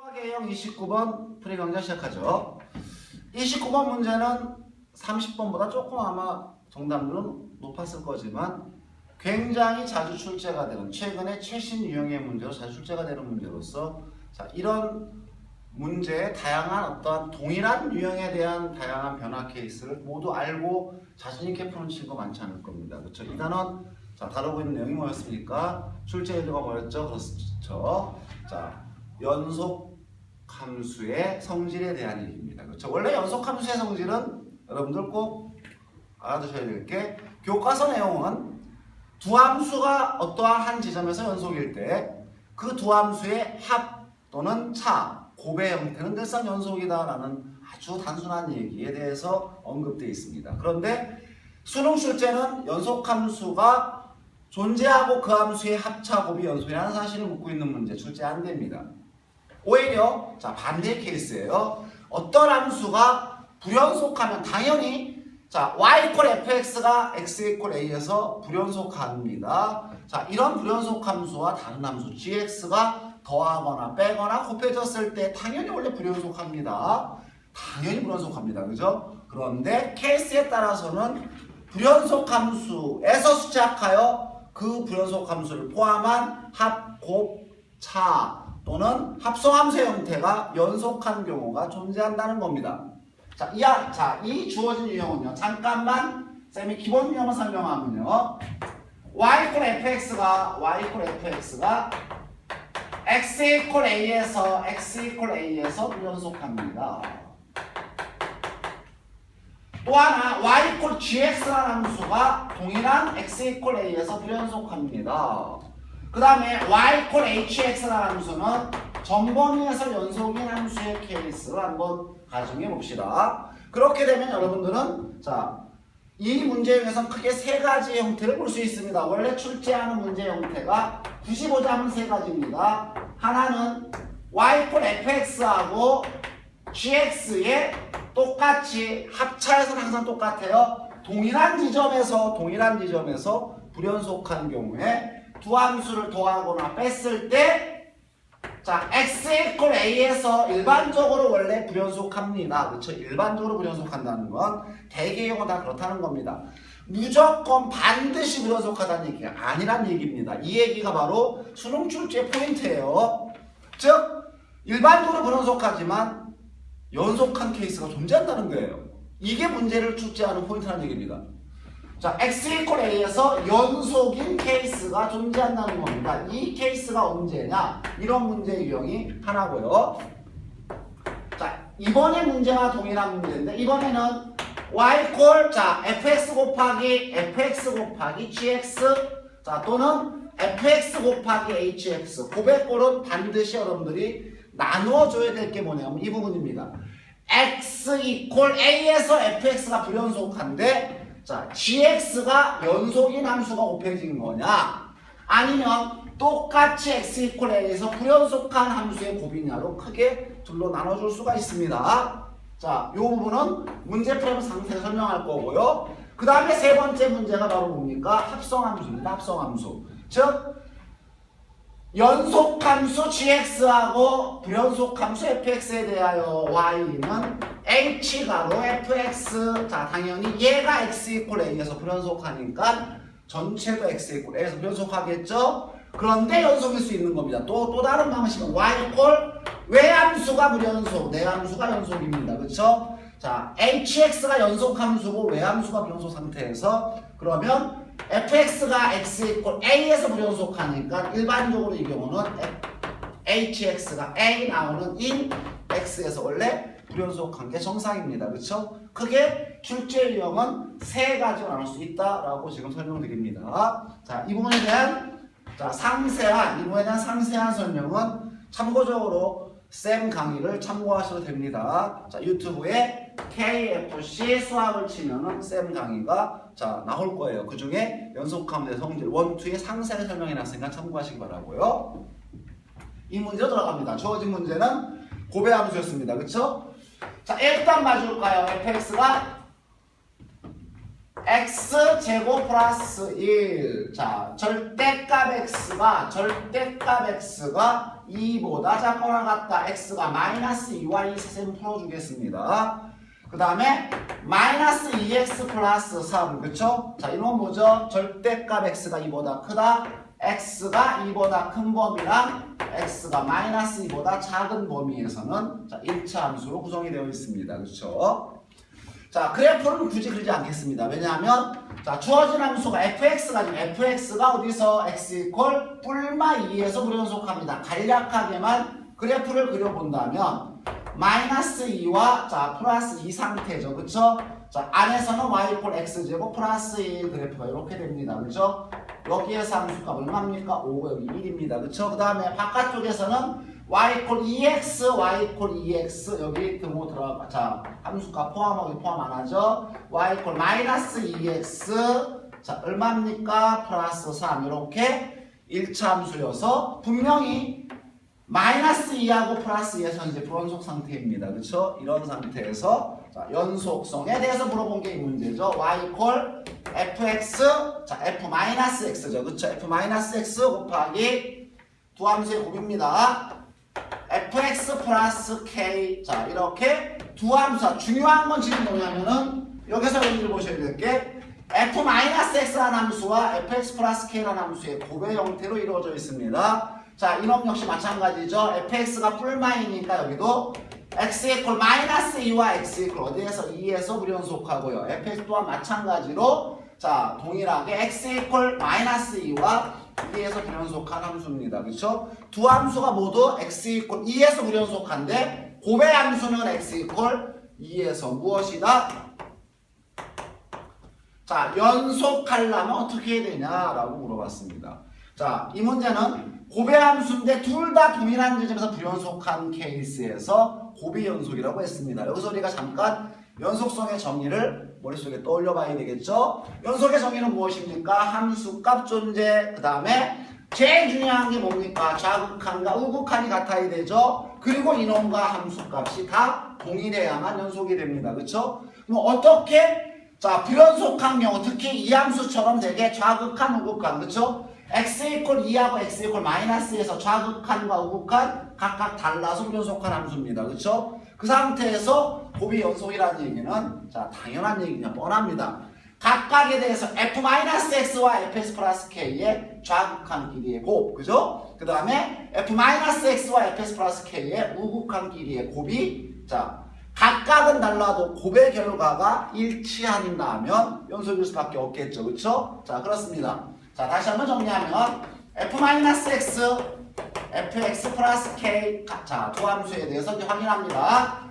수학의 29번 풀이 강좌 시작하죠. 29번 문제는 30번보다 조금 아마 정답률은 높았을 거지만 굉장히 자주 출제가 되는 최근에 최신 유형의 문제로 자주 출제가 되는 문제로서 자 이런 문제의 다양한 어떠한 동일한 유형에 대한 다양한 변화 케이스를 모두 알고 자신 있게 푸는 친구 많지 않을 겁니다. 그렇죠? 이 단원 자 다루고 있는 내용이 뭐였습니까? 출제 의도가 뭐였죠? 그렇죠. 자 연속 함수의 성질에 대한 얘기입니다. 그렇죠? 원래 연속 함수의 성질은 여러분들 꼭 알아두셔야 될 게 교과서 내용은 두 함수가 어떠한 한 지점에서 연속일 때 그 두 함수의 합 또는 차, 곱의 형태는 늘상 연속이다라는 아주 단순한 얘기에 대해서 언급되어 있습니다. 그런데 수능 출제는 연속 함수가 존재하고 그 함수의 합차, 곱이 연속이라는 사실을 묻고 있는 문제 출제 안 됩니다. 오히려 자 반대 케이스예요. 어떤 함수가 불연속하면 당연히 자 y 이퀄 fx가 x 이퀄 a에서 불연속합니다. 자 이런 불연속 함수와 다른 함수 gx가 더하거나 빼거나 곱해졌을 때 당연히 원래 불연속합니다. 당연히 불연속합니다. 그죠? 그런데 케이스에 따라서는 불연속 함수에서 시작하여 그 불연속 함수를 포함한 합, 곱, 차 또는 합성함수의 형태가 연속한 경우가 존재한다는 겁니다. 자, 이, 아- 자, 이 주어진 유형은요. 잠깐만 쌤이 기본 유형을 설명하면요. y 이퀄 fx가 y 이퀄 fx가 x 이퀄 a에서 x 이퀄 a에서 불연속합니다. 또 하나 y 이퀄 gx라는 함수가 동일한 x 이퀄 a에서 불연속합니다. 그 다음에 y 이퀄 hx라는 함수는 정범위에서 연속인 함수의 케이스를 한번 가정해 봅시다. 그렇게 되면 여러분들은 자, 이 문제에서 크게 세 가지의 형태를 볼 수 있습니다. 원래 출제하는 문제 형태가 95자 하면 세 가지입니다. 하나는 y 이퀄 fx하고 gx의 똑같이 합차에서는 항상 똑같아요. 동일한 지점에서 동일한 지점에서 불연속한 경우에 두 함수를 더하거나 뺐을 때 자, x 이퀄 a에서 일반적으로 원래 불연속합니다. 그렇죠? 일반적으로 불연속한다는 건 대개 경우 다 그렇다는 겁니다. 무조건 반드시 불연속하다는 얘기가 아니란 얘기입니다. 이 얘기가 바로 수능 출제 포인트예요. 즉 일반적으로 불연속하지만 연속한 케이스가 존재한다는 거예요. 이게 문제를 출제하는 포인트라는 얘기입니다. 자, x 이퀄 a에서 연속인 케이스가 존재한다는 겁니다. 이 케이스가 언제냐? 이런 문제 유형이 하나고요. 자, 이번에 문제와 동일한 문제인데 이번에는 y 콜 자, fx 곱하기 fx 곱하기 gx 자, 또는 fx 곱하기 hx 고백골은 반드시 여러분들이 나누어 줘야 될 게 뭐냐면 이 부분입니다. x 이퀄 a에서 fx가 불연속한데 자, gx가 연속인 함수가 곱해진 거냐? 아니면 똑같이 x 이퀄 a에서 불연속한 함수의 곱이냐로 크게 둘로 나눠줄 수가 있습니다. 자, 이 부분은 문제 풀면 상세히 설명할 거고요. 그 다음에 세 번째 문제가 바로 뭡니까? 합성함수입니다. 합성함수. 즉, 연속함수 gx하고 불연속함수 fx에 대하여 y는 h가로 fx. 자 당연히 얘가 x 이퀄 a에서 불연속하니까 전체도 x 이퀄 a에서 불연속하겠죠? 그런데 연속일 수 있는 겁니다. 또또 다른 방식은 y 이퀄 외함수가 불연속 내함수가 연속입니다. 그렇죠 자 hx가 연속 함수고 외함수가 불연속 상태에서 그러면 fx가 x 이퀄 a에서 불연속하니까 일반적으로 이 경우는 hx가 a 나오는 in x에서 원래 불연속한 게 정상입니다. 그렇죠? 크게 출제 유형은 세 가지로 나눌 수 있다라고 지금 설명드립니다. 자, 이 부분에 대한 자, 상세한 이 부분에 대한 상세한 설명은 참고적으로 쌤 강의를 참고하셔도 됩니다. 자, 유튜브에 KFC 수학을 치면은 쌤 강의가 자, 나올 거예요. 그 중에 연속함수의 성질 1, 2의 상세를 설명해 놨으니까 참고하시기 바라고요. 이 문제로 들어갑니다. 주어진 문제는 고배 함수였습니다. 그쵸? 자, 일단 맞을까요? fx가 x 제곱 플러스 1. 자, 절대값 x가 절대값 x가 2보다 작거나 같다. x가 마이너스 2y 셈 풀어주겠습니다. 그 다음에 마이너스 2x 플러스 3 그쵸? 자 이건 뭐죠? 절대값 x가 2보다 크다 x가 2보다 큰 범위랑 x가 마이너스 2보다 작은 범위에서는 자 1차 함수로 구성이 되어 있습니다 그쵸? 자 그래프는 굳이 그리지 않겠습니다. 왜냐하면 자 주어진 함수가 fx가 지금 fx가 어디서 x 이퀄 뿔마 2에서 불연속합니다. 간략하게만 그래프를 그려본다면 마이너스 2와 자 플러스 2 상태죠. 그쵸? 자 안에서는 y 이퀄 x제곱 플러스 1 그래프가 이렇게 됩니다. 그쵸 여기에서 함수값 얼마입니까? 5 여기 1입니다. 그쵸? 그 다음에 바깥쪽에서는 y 이퀄 2x y 이퀄 2x 여기 등호 들어가 자 함수값 포함하기 포함 안 하죠 y 이퀄 마이너스 2x 자 얼마입니까 플러스 3 이렇게 1차 함수여서 분명히 마이너스 2하고 플러스 2에서 이제 불연속 상태입니다. 그렇죠? 이런 상태에서 자, 연속성에 대해서 물어본 게 이 문제죠. y 이퀄 fx 자 f 마이너스 x죠. 그렇죠? f 마이너스 x 곱하기 두 함수의 곱입니다. Fx 플러스 k 자 이렇게 두 함수 중요한 건 지금 뭐냐면은 여기서 여기를 보셔야 될 게 f 마이너스 x라는 함수와 fx 플러스 k라는 함수의 곱의 형태로 이루어져 있습니다. 자, 이놈 역시 마찬가지죠. fx가 뿔마이니까 여기도 x 이퀄 마이너스 2와 x 이퀄 어디에서 2에서 불연속하고요. fx 또한 마찬가지로 자, 동일하게 x 이퀄 마이너스 2와 2에서 불연속한 함수입니다. 그렇죠? 두 함수가 모두 x 이퀄 2에서 불연속한데 곱의 함수는 x 이퀄 2에서 무엇이다? 자, 연속하려면 어떻게 해야 되냐라고 물어봤습니다. 자, 이 문제는 곱의 함수인데 둘 다 동일한 지점에서 불연속한 케이스에서 곱의 연속이라고 했습니다. 여기서 우리가 잠깐 연속성의 정의를 머릿속에 떠올려 봐야 되겠죠? 연속의 정의는 무엇입니까? 함수 값 존재, 그 다음에 제일 중요한 게 뭡니까? 좌극한과 우극한이 같아야 되죠? 그리고 이놈과 함수 값이 다 동일해야만 연속이 됩니다. 그렇죠? 그럼 어떻게 자, 불연속한 경우 특히 이 함수처럼 되게 좌극한, 우극한, 그렇죠? x 이퀄 2하고 x 이퀄 마이너스에서 좌극한과 우극한 각각 달라서 불연속한 함수입니다. 그렇죠? 그 상태에서 곱이 연속이라는 얘기는 자 당연한 얘기냐 뻔합니다. 각각에 대해서 f-x와 fx k의 좌극한 길이의 곱, 그죠? 그 다음에 f-x와 fx k의 우극한 길이의 곱이 자 각각은 달라도 곱의 결과가 일치한다면 연속일 수밖에 없겠죠, 그렇죠? 자 그렇습니다. 자 다시 한번 정리하면 f-x, fx 플러스 k 자 두 함수에 대해서 확인합니다.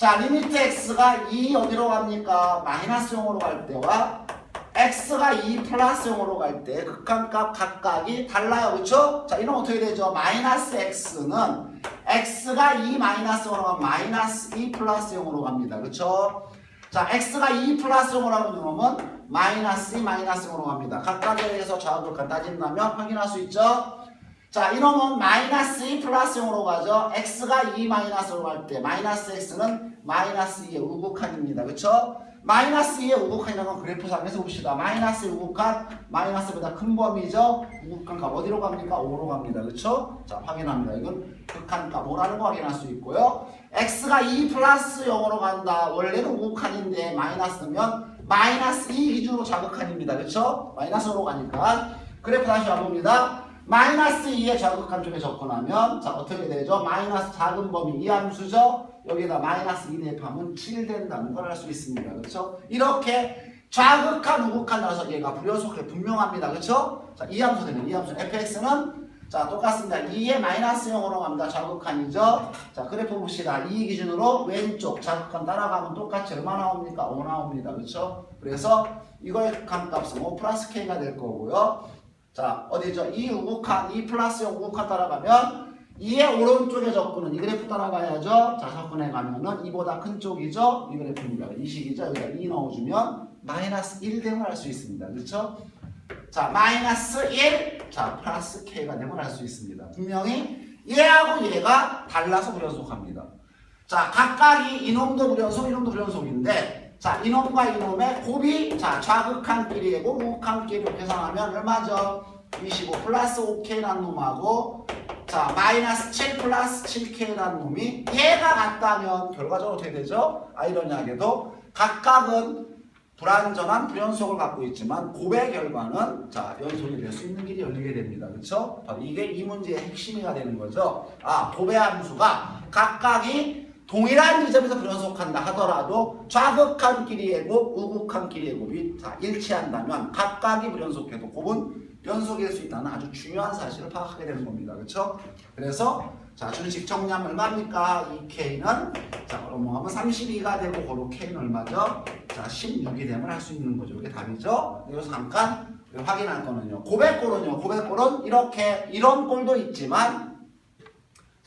자 리미트 x가 2 어디로 갑니까? 마이너스 0으로 갈 때와 x가 2 플러스 0으로 갈 때 극한값 각각이 달라요. 그렇죠? 자 이러면 어떻게 되죠? 마이너스 x는 x가 2 마이너스 0으로 가면 마이너스 2 플러스 0으로 갑니다. 그렇죠? 자 x가 2 플러스 0으로 하는 이놈은 마이너스 2 마이너스 0으로 갑니다. 각각에 대해서 좌우극한 따진다면 확인할 수 있죠? 자 이놈은 마이너스 2 플러스 0으로 가죠. x가 2 마이너스로 갈 때 마이너스 x는 마이너스 2의 우극한입니다. 그쵸? 마이너스 2의 우극한이라는 건 그래프상에서 봅시다. 마이너스 2 우극한 마이너스보다 큰 범위죠. 우극한 값 어디로 갑니까? 5로 갑니다. 그쵸? 자 확인합니다. 이건 극한 값 5라는 거 확인할 수 있고요. x가 2 플러스 0으로 간다. 원래는 우극한인데 마이너스면 마이너스 2 기준으로 자극한입니다. 그쵸? 마이너스로 가니까 그래프 다시 와봅니다. 마이너스 2의 자극한 쪽에 접근하면 자 어떻게 되죠? 마이너스 작은 범위 이 함수죠? 여기다 마이너스 2 대입하면 7 된다는 걸 알 수 있습니다. 그렇죠? 이렇게 좌극한 우극한 나서 얘가 불연속하게 분명합니다. 그렇죠? 자, 이 함수 되면 이 함수 fx는 자 똑같습니다. 2의 마이너스 0으로 갑니다. 좌극한이죠? 자 그래프 봅시다. 2 기준으로 왼쪽 좌극한 따라가면 똑같이 얼마 나옵니까? 5 나옵니다. 그렇죠? 그래서 이거의 극한값은 5 플러스 k가 될 거고요. 자 어디죠? 2 우극한 2 플러스 0 우극한 따라가면 2의 오른쪽에 접근은 이 그래프 따라가야죠. 자 접근해 가면은 2보다 큰 쪽이죠. 이 그래프입니다. 이 식이죠. 여기다 2 넣어주면 마이너스 1됨을 알수 있습니다. 그렇죠? 자 마이너스 1, 자 플러스 k가 됨을 알수 있습니다. 분명히 얘하고 얘가 달라서 불연속합니다. 자 각각이 이놈도 불연속, 이놈도 불연속인데 자 이놈과 이놈의 곱이 자 좌극한끼리 되고 우극한끼리 계산하면 얼마죠? 25 플러스 5K라는 놈하고 자 마이너스 7 플러스 7K라는 놈이 얘가 같다면 결과적으로 어떻게 되죠? 아이러니하게도 각각은 불완전한 불연속을 갖고 있지만 곱의 결과는 자 연속이 될 수 있는 길이 열리게 됩니다. 그렇죠? 바로 이게 이 문제의 핵심이가 되는 거죠. 아 곱의 함수가 각각이 동일한 지점에서 불연속한다 하더라도 좌극한 길이의 곱, 우극한 길이의 곱이 자, 일치한다면 각각이 불연속해 도 곱은 연속일 수 있다는 아주 중요한 사실을 파악하게 되는 겁니다. 그렇죠? 그래서 자 주식 정량 얼마입니까? 이 K는 자 넘어가면 32가 되고 고로 K는 얼마죠? 자 16이 되면 할 수 있는 거죠. 이게 답이죠? 여기서 잠깐 확인할 거는요. 고백골은요. 고백골은 이렇게 이런 꼴도 있지만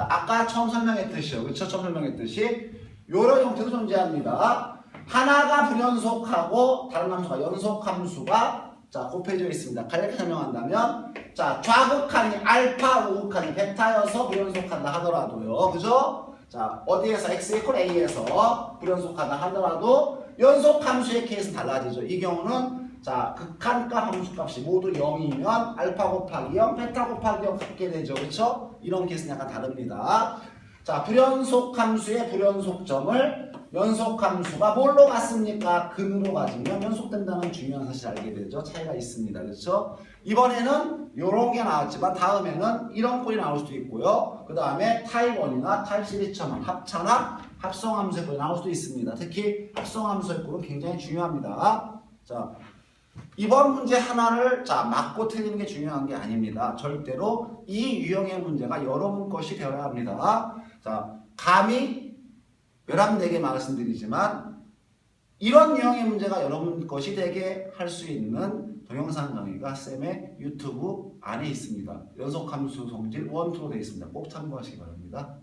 자, 아까 처음 설명했듯이요. 그쵸? 처음 설명했듯이 요런 형태도 존재합니다. 하나가 불연속하고 다른 함수가 연속 함수가 자, 곱해져 있습니다. 간략히 설명한다면 자, 좌극한이 알파, 우극한이 베타여서 불연속한다 하더라도요. 그죠? 자, 어디에서 x 이퀄 a에서 불연속하다 하더라도 연속 함수의 케이스는 달라지죠. 이 경우는 자, 극한값 함수값이 모두 0이면 알파 곱하기 0, 베타 곱하기 0 같게 되죠. 그렇죠? 이런 케이스는 약간 다릅니다. 자, 불연속 함수의 불연속점을 연속 함수가 뭘로 갔습니까? 근으로 가지면 연속된다는 중요한 사실 알게 되죠. 차이가 있습니다. 그렇죠? 이번에는 이런 게 나왔지만 다음에는 이런 꼴이 나올 수도 있고요. 그 다음에 타입 1이나 타입 3처럼 합차나 합성함수의 꼴이 나올 수도 있습니다. 특히 합성함수의 꼴은 굉장히 중요합니다. 자, 이번 문제 하나를 자 맞고 틀리는 게 중요한 게 아닙니다. 절대로 이 유형의 문제가 여러분 것이 되어야 합니다. 자, 감히 14개 말씀드리지만 이런 유형의 문제가 여러분 것이 되게 할 수 있는 동영상 강의가 쌤의 유튜브 안에 있습니다. 연속함수 성질 1, 2로 되어 있습니다. 꼭 참고하시기 바랍니다.